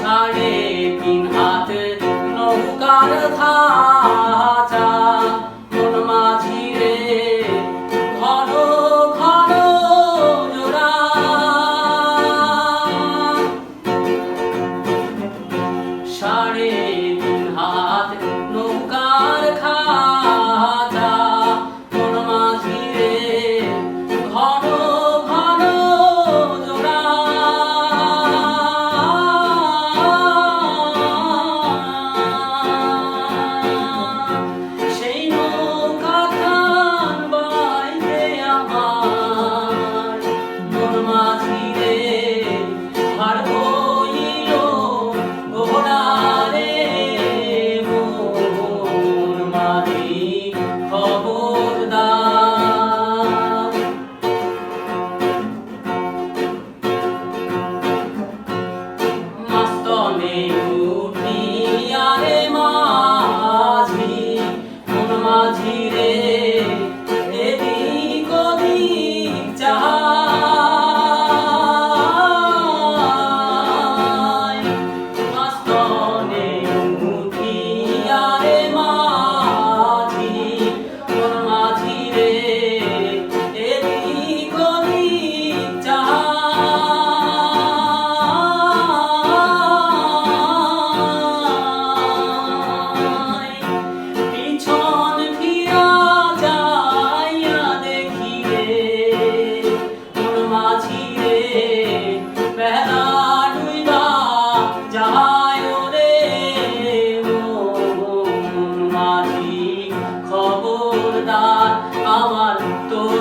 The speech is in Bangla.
সাড়ে তিন হাত নৌকার খাঁচা কোন 또